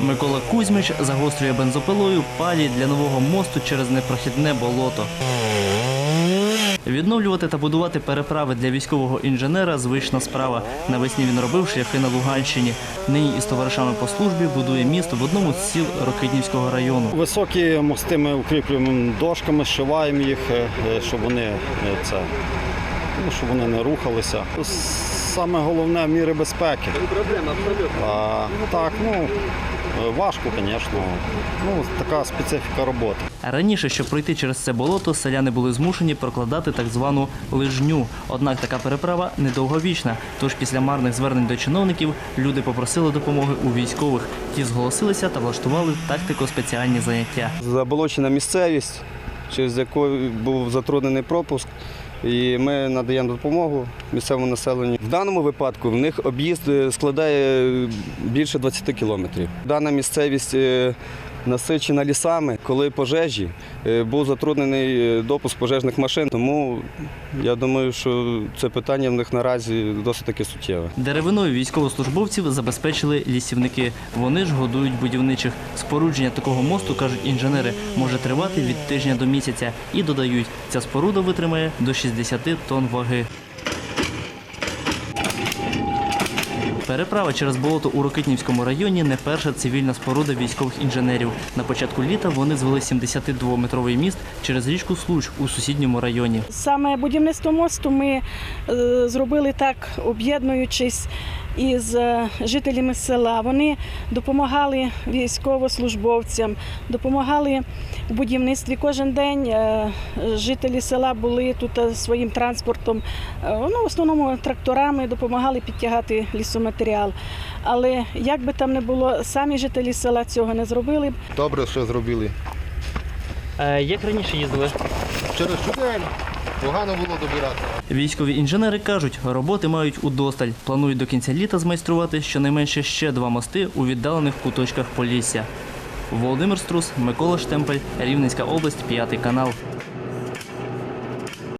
Микола Кузьмич загострює бензопилою палі для нового мосту через непрохідне болото. Відновлювати та будувати переправи для військового інженера звична справа. Навесні він робив шляхи на Луганщині. Нині із товаришами по службі будує міст в одному з сіл Рокитнівського району. Високі мости ми укріплюємо дошками, зшиваємо їх, е, е, щоб вони е, це, ну, щоб вони не рухалися. Саме головне міри безпеки. А, так, ну, важко, звісно. Ну, така специфіка роботи. Раніше, щоб пройти через це болото, селяни були змушені прокладати так звану лижню. Однак така переправа недовговічна. Тож після марних звернень до чиновників люди попросили допомоги у військових. Ті зголосилися та влаштували тактико-спеціальні заняття. Заболочена місцевість, через яку був затруднений пропуск. І ми надаємо допомогу місцевому населенню. В даному випадку в них об'їзд е, складає більше 20 кілометрів. Дана місцевість е, насичена лісами. Коли пожежі, е, був затруднений е, допуск пожежних машин. Тому я думаю, що це питання в них наразі досить таки суттєве. Деревиною військовослужбовців забезпечили лісівники. Вони ж годують будівничих. Спорудження такого мосту, кажуть інженери, може тривати від тижня до місяця. І додають, ця споруда витримає до 60 тонн ваги. Переправа через болото у Рокитнівському районі не перша цивільна споруда військових інженерів. На початку літа вони звели 72-метровий міст через річку Случ у сусідньому районі. Саме будівництво мосту ми е, зробили так, об'єднуючись із е, жителями села. Вони допомагали військовослужбовцям, допомагали у будівництві. Кожен день е, жителі села були тут е, своїм транспортом, ну, в основному тракторами допомагали підтягати лісоматеріал. Але як би там не було, самі жителі села цього не зробили. Добре, що зробили. Як раніше їздили? Через чудень погано було добирати. Військові інженери кажуть, роботи мають удосталь. Планують до кінця літа змайструвати щонайменше ще два мости у віддалених куточках Полісся. Володимир Струс, Микола Штемпель, Рівненська область, п'ятий канал.